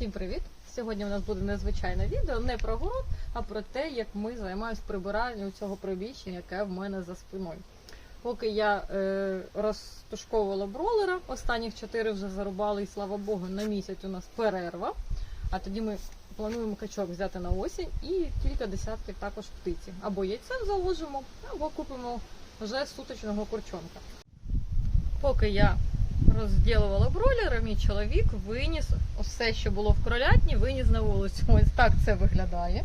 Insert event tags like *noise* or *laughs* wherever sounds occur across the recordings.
Всім привіт! Сьогодні у нас буде незвичайне відео не про город, а про те, як ми займаємось прибиранням цього приміщення, яке в мене за спиною. Поки я е, розтушковувала бролера, останніх чотири вже зарубали, і слава Богу, на місяць у нас перерва. А тоді ми плануємо качок взяти на осінь і кілька десятків також птиці. Або яйцем заложимо, або купимо вже суточного курчонка. Поки я розділувала бройлера, мій чоловік виніс все, що було в кролятні, виніс на вулицю. Ось так це виглядає.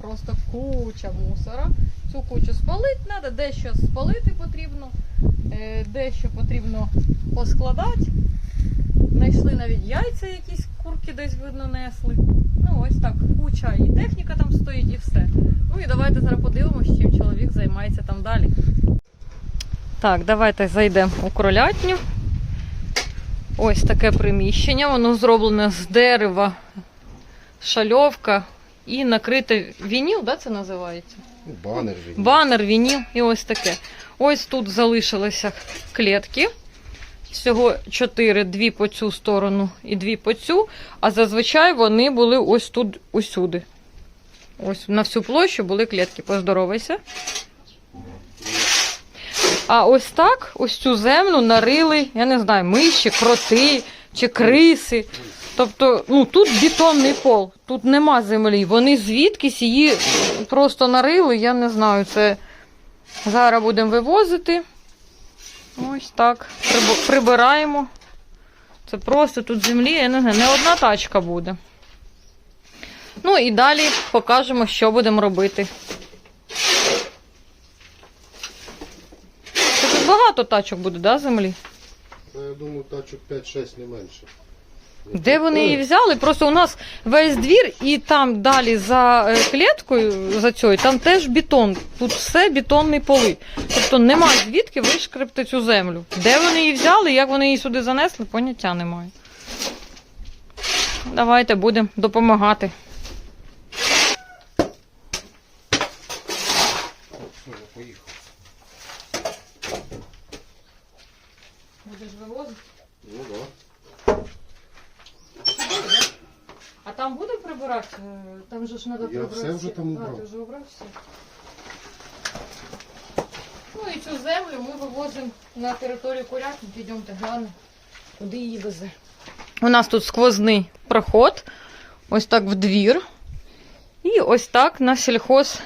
Просто куча мусора. Цю кучу спалити треба, дещо спалити потрібно, е, дещо потрібно поскладати. Знайшли навіть яйця, якісь курки десь видно несли. Ну, ось так, куча і техніка там стоїть, і все. Ну і давайте зараз подивимося, чим чоловік займається там далі. Так, давайте зайдемо у кролятню. Ось таке приміщення. Воно зроблене з дерева, шальовка і накрите вініл, да, це називається? Банер він. Банер, вініл і ось таке. Ось тут залишилися клітки. Всього чотири, дві по цю сторону і дві по цю. А зазвичай вони були ось тут усюди. Ось на всю площу були клітки. Поздоровайся. А ось так, ось цю землю нарили, я не знаю, миші, кроти чи криси. Тобто, ну тут бетонний пол, тут нема землі. Вони звідкись її просто нарили, я не знаю. Це зараз будемо вивозити. Ось так. Прибираємо. Це просто тут землі, я не знаю, не одна тачка буде. Ну і далі покажемо, що будемо робити. Це тут багато тачок буде, да, землі? Та, Я думаю, тачок 5-6 не менше. Де вони її взяли? Просто у нас весь двір, і там далі за е, кліткою, за цією, там теж бетон. Тут все бетонні поли. Тобто нема звідки вишкребти цю землю. Де вони її взяли, як вони її сюди занесли, поняття немає. Давайте будемо допомагати. Все, я поїхав. Ну да. А там буде прибирати? Е, Там же ж треба Я все вже там А, убрав. ти вже убрав все. Ну і цю землю ми вивозимо на територію курятник, йдемте глянемо, куди її везе. У нас тут сквозний проход, ось так в двір. І ось так на сільхоз.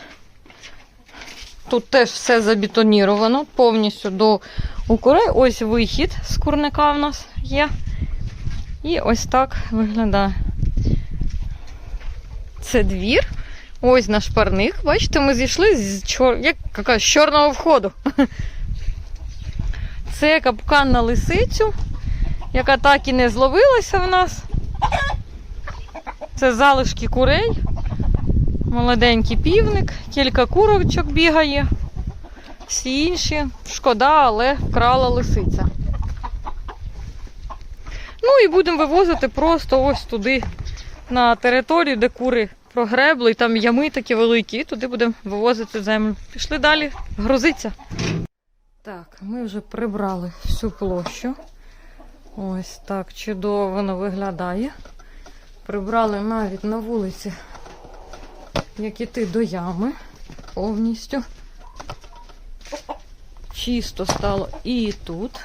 Тут теж все забетоніровано повністю до у. Ось вихід з курника в нас є. І ось так виглядає. Це двір. Ось наш парник. Бачите, ми зійшли з, чор... як... яка... з чорного входу. *laughs* Це капкан на лисицю, яка так і не зловилася в нас. Це залишки курей. Молоденький півник, кілька курочок бігає. Всі інші. Шкода, але вкрала лисиця. Ну і будемо вивозити просто ось туди, на територію, де кури прогребли, і там ями такі великі, і туди будемо вивозити землю. Пішли далі, грузиться. Так, ми вже прибрали всю площу. Ось так чудово воно виглядає. Прибрали навіть на вулиці, як іти до ями повністю. Чисто стало і тут.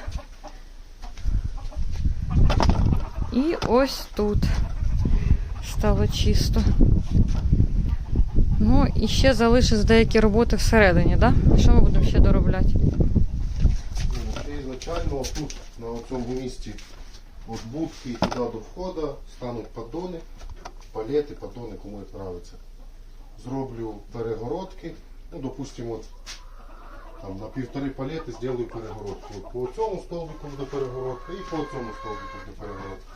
І ось тут стало чисто. Ну і ще залишились деякі роботи всередині, так? Да? Що ми будемо ще доробляти? Ну, Ізначально тут, на цьому місці, від будки і туди до входу, стануть поддони, палети, поддони, кому як подобається. Зроблю перегородки. Ну, допустимо, там, на півтори палети зроблю перегородку. От по цьому стовбику буде перегородка і по цьому стовбику буде перегородка.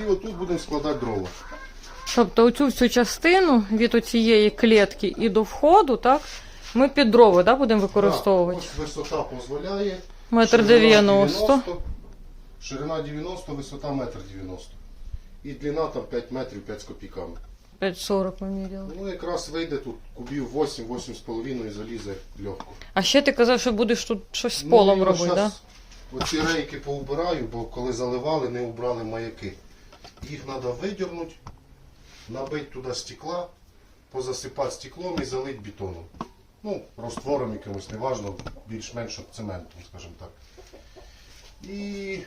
І отут будемо складати дрова. Тобто оцю всю частину від оцієї клітки і до входу, так, ми під дрова да, будемо використовувати. Так, ось висота дозволяє. Метр 90. Ширина 90, висота метр 90. І длина там 5 метрів 5 з копійками. 5,40 ми. Ну якраз вийде тут кубів 8, 8,5 і залізе легко. А ще ти казав, що будеш тут щось з полом ну, робити, так? Да? Оці рейки поубираю, бо коли заливали, не убрали маяки. Їх треба видернути, набити туди стекла, позасипати стеклом і залити бетоном. Ну, раствором якимось, неважно, більш-менш цементом, скажімо так. І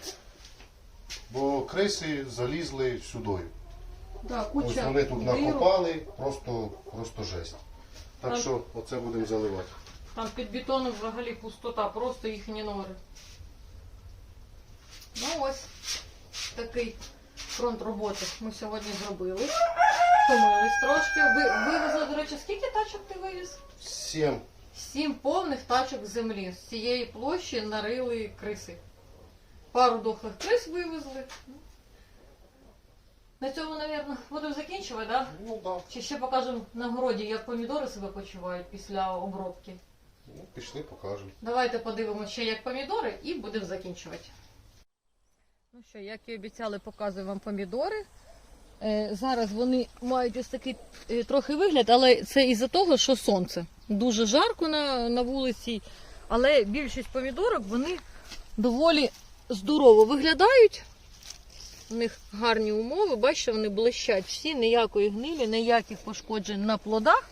бо криси залізли сюдою. Да, Ось вони тут накопали, просто, просто жесть. Так Так. що оце будемо заливати. Там під бетоном взагалі пустота, просто їхні нори. Ну ось такий фронт роботи ми сьогодні зробили. Втомились трошки. Ви, вивезли, до речі, скільки тачок ти вивіз? Сім. Сім повних тачок землі. З цієї площі нарили криси. Пару дохлих крис вивезли. На цьому, мабуть, будемо закінчувати. Да? Ну так. Чи ще покажемо на городі, як помідори себе почувають після обробки? Ну, пішли, покажемо. Давайте подивимося ще як помідори і будемо закінчувати. Ну що, як і обіцяли, показую вам помідори. Е, зараз вони мають ось такий е, трохи вигляд, але це із-за того, що сонце. Дуже жарко на, на вулиці, але більшість помідорок вони доволі здорово виглядають. У них гарні умови, бачите, вони блищать всі, ніякої гнилі, ніяких пошкоджень на плодах.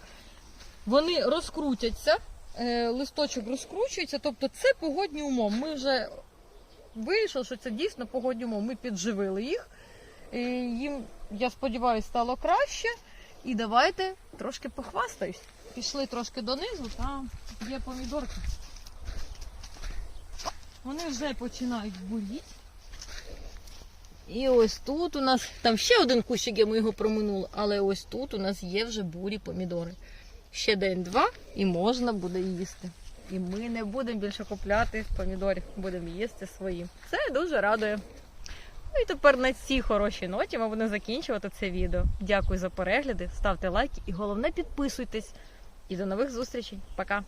Вони розкрутяться, е, листочок розкручується, тобто це погодні умови. Ми вже вийшло, що це дійсно погодні умови. Ми підживили їх. Їм, я сподіваюся, стало краще. І давайте трошки похвастаюсь. Пішли трошки донизу, там є помідорки. Вони вже починають буріти. І ось тут у нас, там ще один кущик, є, ми його проминули, але ось тут у нас є вже бурі помідори. Ще день-два і можна буде їсти. І ми не будемо більше купляти помідорів, будемо їсти свої. Це дуже радує. Ну і тепер на цій хорошій ноті ми будемо закінчувати це відео. Дякую за перегляди, ставте лайки і головне підписуйтесь. І до нових зустрічей. Пока!